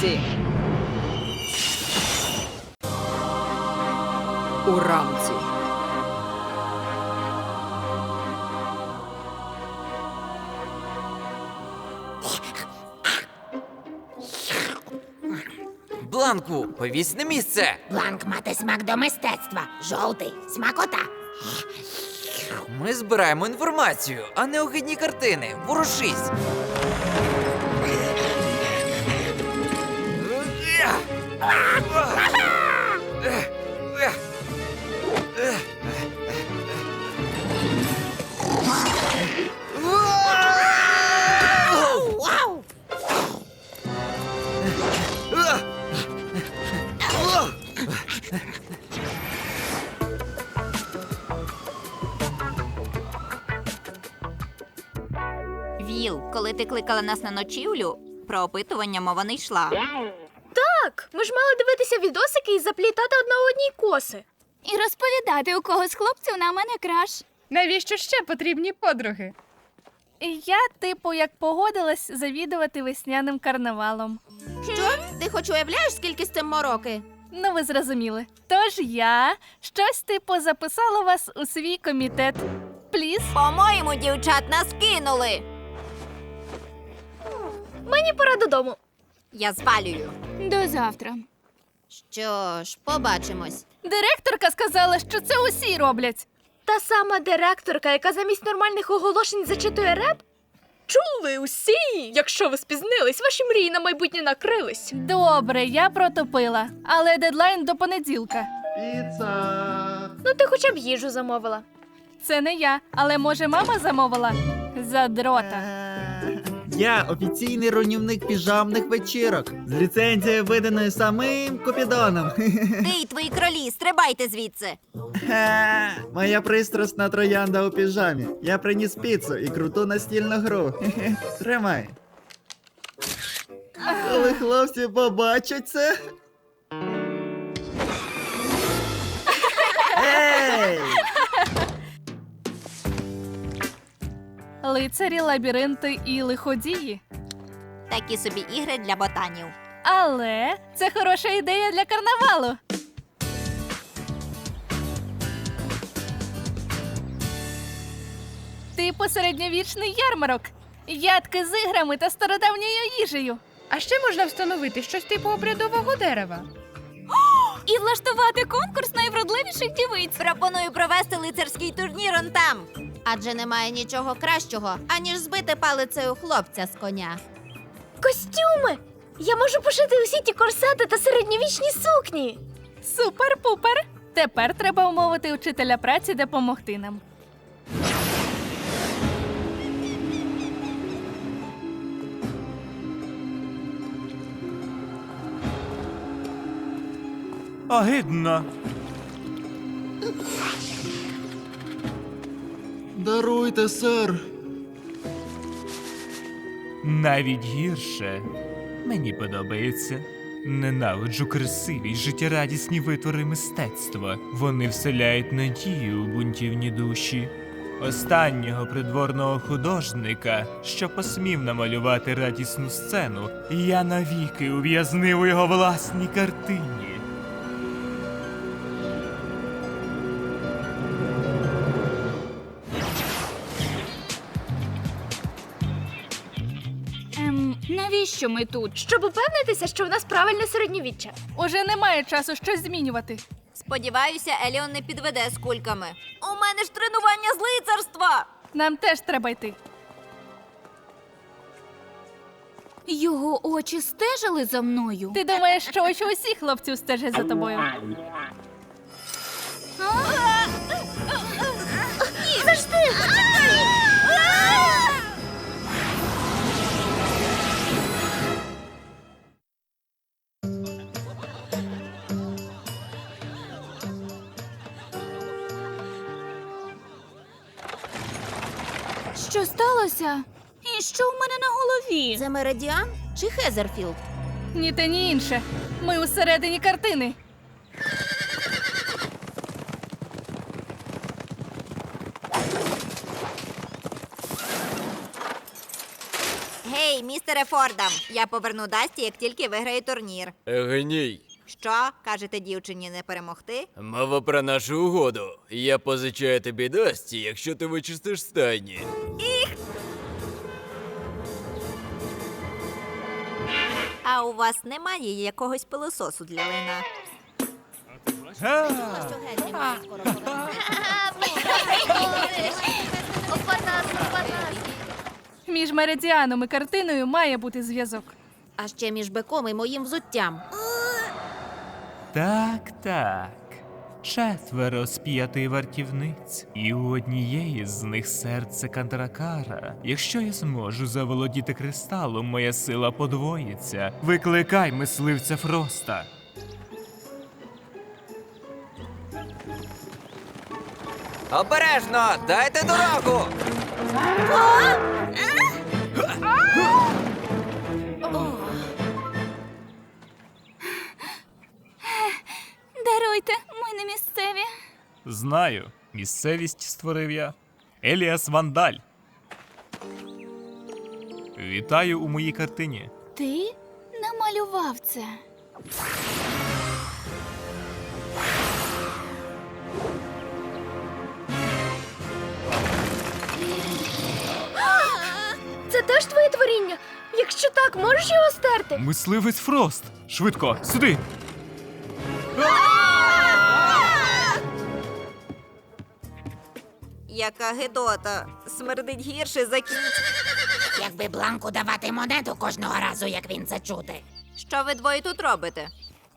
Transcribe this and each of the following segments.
Чарівниці. У рамці. Бланку, повісь на місце. Бланк мати смак до мистецтва. Жовтий, смакота. Ми збираємо інформацію, а не огидні картини. Ворушись. Ти кликала нас на ночівлю, про опитування мова не йшла. Так, ми ж мали дивитися відосики і заплітати одна одній коси. І розповідати, у кого з хлопців на мене краш. Навіщо ще потрібні подруги? Я, типу, як погодилась завідувати весняним карнавалом. Що? Ти хоч уявляєш, скільки з цим мороки? Ну, ви зрозуміли. Тож я щось типу записала вас у свій комітет. Пліс. По-моєму, дівчат нас кинули. Мені пора додому. Я звалюю. До завтра. Що ж, побачимось. Директорка сказала, що це усі роблять. Та сама директорка, яка замість нормальних оголошень зачитує реп? Чули усі? Якщо ви спізнились, ваші мрії на майбутнє накрились. Добре, я протопила, але дедлайн до понеділка. Піца. Ну, ти хоча б їжу замовила. Це не я, але може мама замовила? Задрота. Я офіційний руйнівник піжамних вечірок з ліцензією виданою самим Купідоном. Ти й твої кролі, стрибайте звідси. Ха, Моя пристрасна троянда у піжамі. Я приніс піцу і круту настільну гру. Тримай. Коли хлопці побачать це. Лицарі, лабіринти і лиходії. Такі собі ігри для ботанів. Але це хороша ідея для карнавалу. Типу середньовічний ярмарок. Ядки з іграми та стародавньою їжею. А ще можна встановити щось типу обрядового дерева. І влаштувати конкурс найвродливіших дівиць. Пропоную провести лицарський турнір он там. Адже немає нічого кращого, аніж збити палицею хлопця з коня. Костюми! Я можу пошити усі ті корсети та середньовічні сукні. Супер-пупер! Тепер треба умовити учителя праці допомогти нам. Огидно. Даруйте, сер. Навіть гірше. Мені подобається. Ненавиджу красиві життєрадісні витвори мистецтва. Вони вселяють надію у бунтівні душі. Останнього придворного художника, що посмів намалювати радісну сцену, я навіки ув'язнив у його власній картині. Навіщо ми тут? Щоб упевнитися, що в нас правильне середньовіччя. Уже немає часу щось змінювати. Сподіваюся, Еліон не підведе з кульками. У мене ж тренування з лицарства. Нам теж треба йти. Його очі стежили за мною. Ти думаєш, що очі усіх хлопців стежать за тобою? Що сталося? І що у мене на голові? Це Меридіан чи Хезерфілд? Ні те, ні інше. Ми усередині картини. Гей, містере Фордам, я поверну Дасті, як тільки виграє турнір. Геній. Що, кажете дівчині не перемогти? Мова про нашу угоду. Я позичаю тобі Дасті, якщо ти вичистиш стайні. А у вас немає якогось пилососу для лина? Між меридіаном і картиною має бути зв'язок. А ще між биком і моїм взуттям. Так, так. Четверо з п'яти вартівниць, і у однієї з них серце Кандракара. Якщо я зможу заволодіти кристалом, моя сила подвоїться. Викликай мисливця Фроста. Обережно! Дайте дорогу! Даруйте, ми не місцеві. Знаю, місцевість створив я. Еліас Вандаль. Вітаю у моїй картині. Ти намалював це. Це теж твоє творіння? Якщо так, можеш його стерти? Мисливець Фрост. Швидко, сюди. Яка гидота. Смердить гірше за кінь. Якби бланку давати монету кожного разу, як він це чути. Що ви двоє тут робите?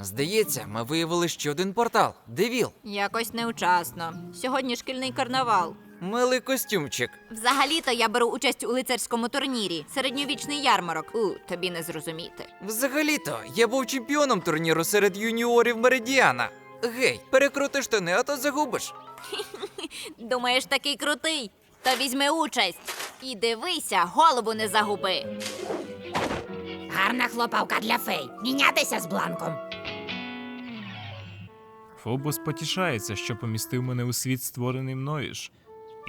Здається, ми виявили ще один портал. Девіл. Якось неучасно. Сьогодні шкільний карнавал. Милий костюмчик. Взагалі-то я беру участь у лицарському турнірі. Середньовічний ярмарок. У, тобі не зрозуміти. Взагалі-то, я був чемпіоном турніру серед юніорів Меридіана. Гей, перекрути штани, а то загубиш. Думаєш, такий крутий? То візьми участь. І дивися, голову не загуби. Гарна хлопавка для фей. Мінятися з бланком. Фобос потішається, що помістив мене у світ, створений мною ж.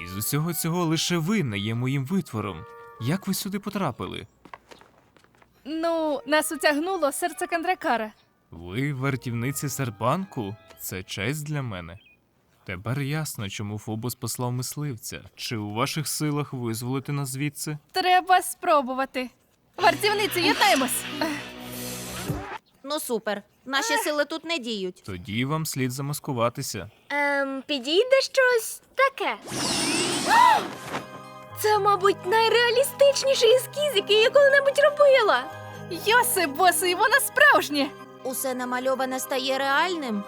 І з усього цього лише ви не є моїм витвором. Як ви сюди потрапили? Ну, нас утягнуло серце Кандракара. Ви вартівниці серпанку? Це честь для мене. Тепер ясно, чому Фобос послав мисливця. Чи у ваших силах визволити нас звідси? Треба спробувати. Вартівниці, єднаємось! Ну супер. Наші сили тут не діють. Тоді вам слід замаскуватися. Ем, підійде щось таке. Це, мабуть, найреалістичніший ескіз, який я коли-небудь робила. Йосип, босий, вона справжнє. Усе намальоване стає реальним.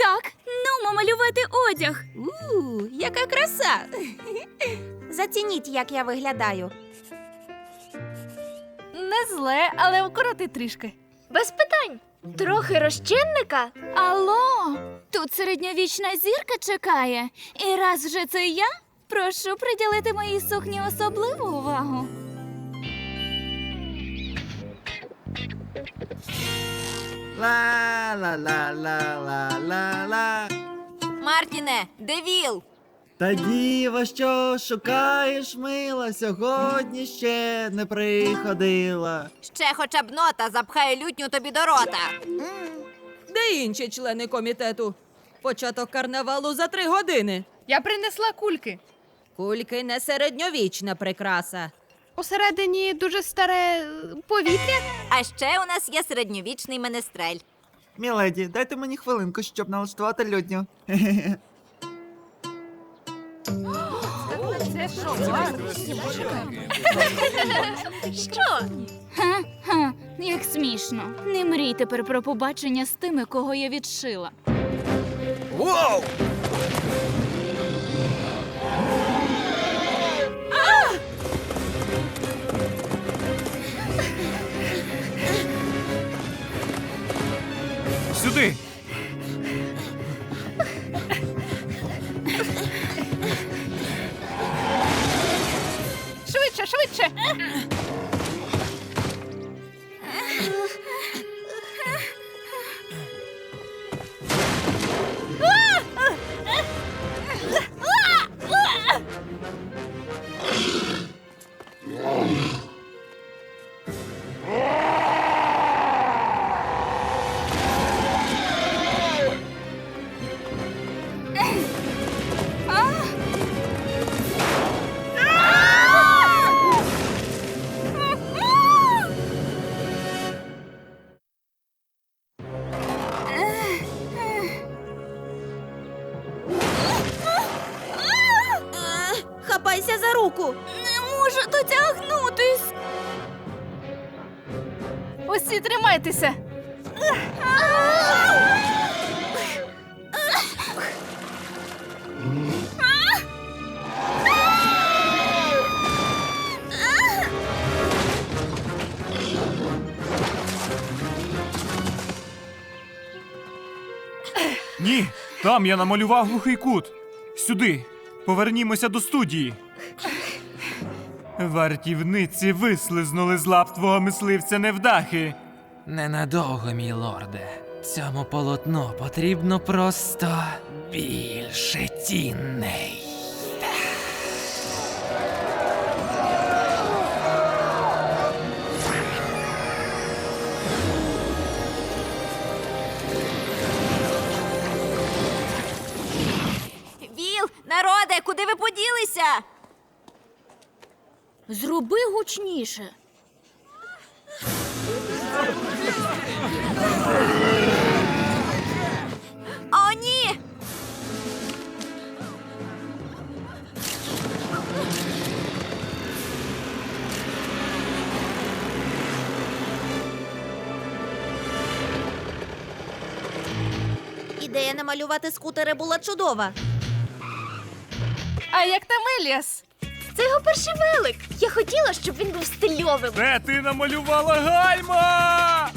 Так, ну малювати одяг. У, яка краса! Зацініть, як я виглядаю. Не зле, але укороти трішки. Без питань. Трохи розчинника. Алло, тут середньовічна зірка чекає. І раз вже це я, прошу приділити моїй сукні особливу увагу. Ла ла ла ла ла ла ла. Мартіне, девіл! Та діва, що шукаєш мила, сьогодні ще не приходила. Ще хоча б нота запхає лютню тобі до рота. Де інші члени комітету? Початок карнавалу за три години. Я принесла кульки. Кульки не середньовічна прикраса. Усередині дуже старе е, повітря. А ще у нас є середньовічний менестрель. Міледі, дайте мені хвилинку, щоб налаштувати людню. Це Що? Як смішно. Не мрій тепер про побачення з тими, кого я відшила. Воу! Швидше, Там я намалював глухий кут. Сюди. Повернімося до студії. Вартівниці вислизнули з лап твого мисливця невдахи. Ненадовго, мій лорде. Цьому полотну потрібно просто більше тіней. Куди ви поділися? Зроби гучніше. О, ні! Ідея намалювати скутери була чудова. А як там Еліас? Це його перший велик. Я хотіла, щоб він був стильовим. Де ти намалювала гальма?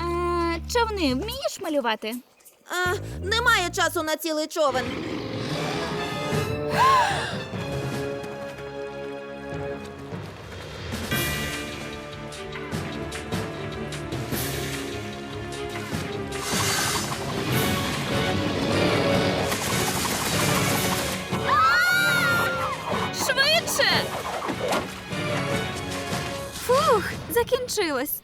А, човни вмієш малювати? А, немає часу на цілий човен. закінчилось.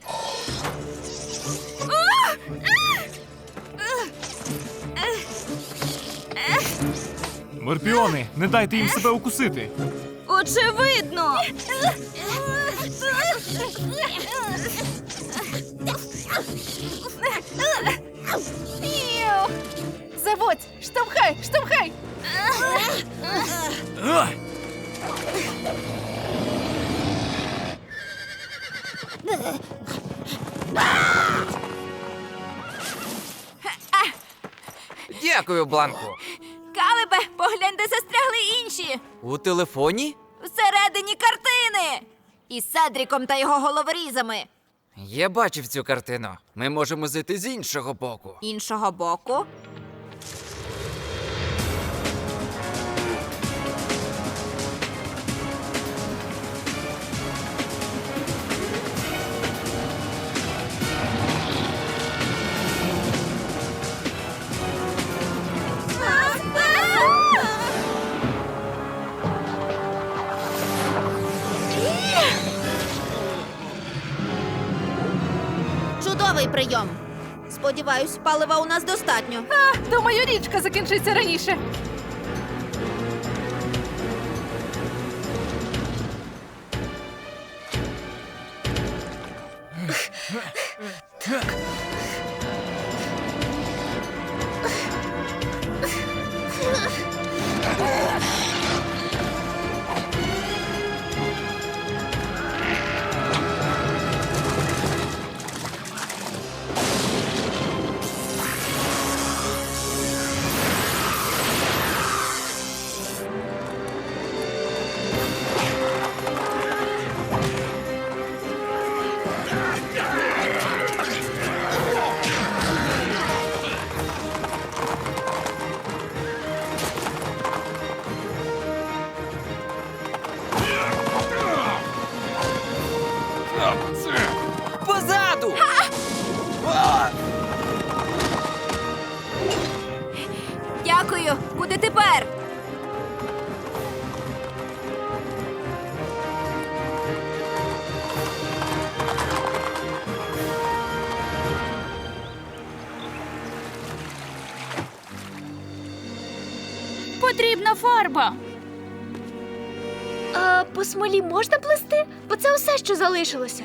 Морпіони, не дайте їм себе укусити. Очевидно. Заводь! Штовхай! Штовхай! Дякую, Бланку. Калебе, поглянь, де застрягли інші. У телефоні? Всередині картини. Із Седріком та його головорізами. Я бачив цю картину. Ми можемо зайти з іншого боку. Іншого боку. Чудовий прийом. Сподіваюсь, палива у нас достатньо. А, думаю, річка закінчиться раніше. Дякую. Смолі можна плести? Бо це усе, що залишилося.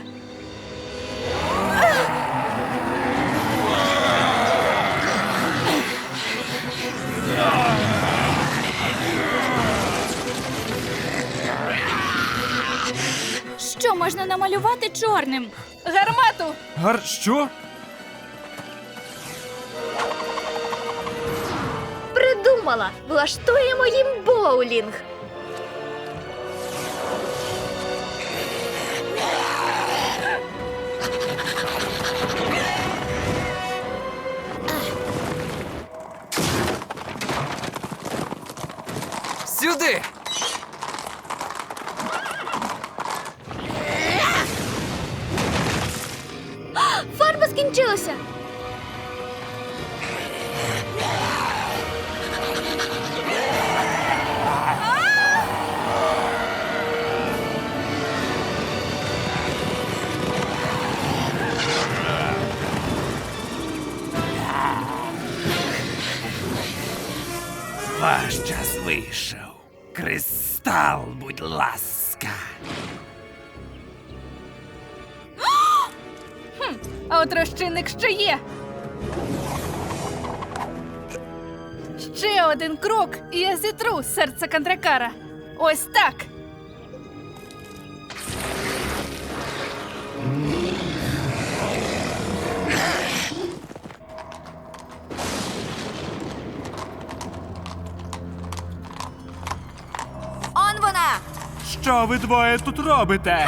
Що можна намалювати чорним? Гармату! Гар що? Придумала! Влаштуємо їм боулінг. Фарба скінчилася. Ваш час вийшов. Кристал, будь ласка. А от розчинник ще є. Ще один крок, і я зітру серце контракара. Ось так. Он вона! Що ви двоє тут робите?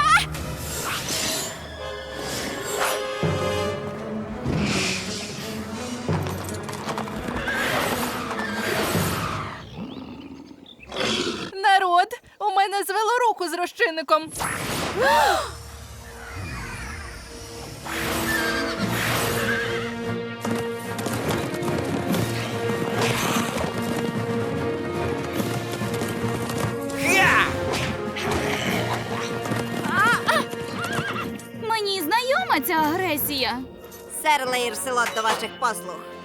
Розчинником. Мені знайома ця агресія. Сер Лейрселот до ваших послуг.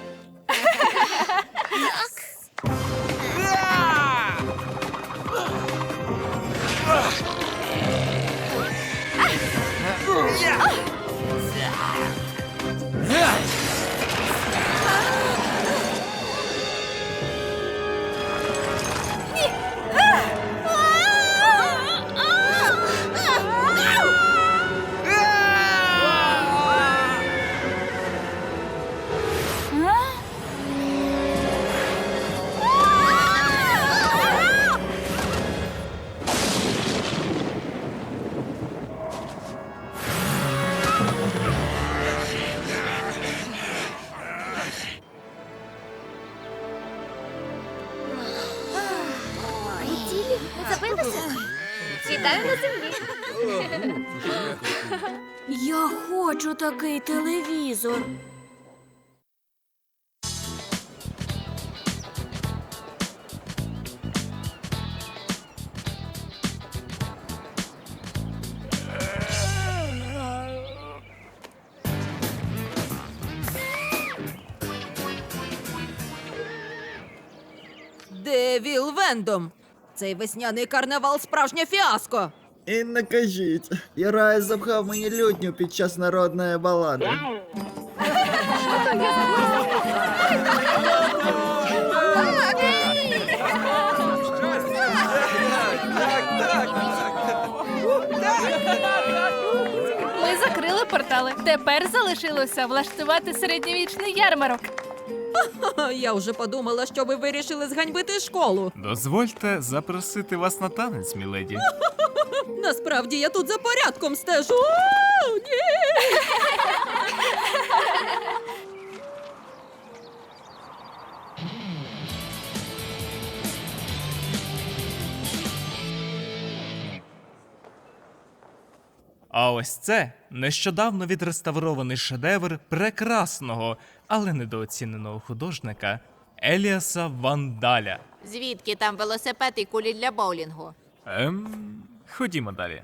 Такий телевізор. Де Віл Вендом? Цей весняний карнавал справжнє фіаско. І не кажіть, Ірай запхав мені лютню під час народної балади. Ми закрили портали. Тепер залишилося влаштувати середньовічний ярмарок. Я вже подумала, що ви вирішили зганьбити школу. Дозвольте запросити вас на танець, міледі. Насправді я тут за порядком стежу. О, ні! А ось це нещодавно відреставрований шедевр прекрасного, але недооціненого художника Еліаса Вандаля. Звідки там велосипед і кулі для боулінгу? Ем, ходімо далі.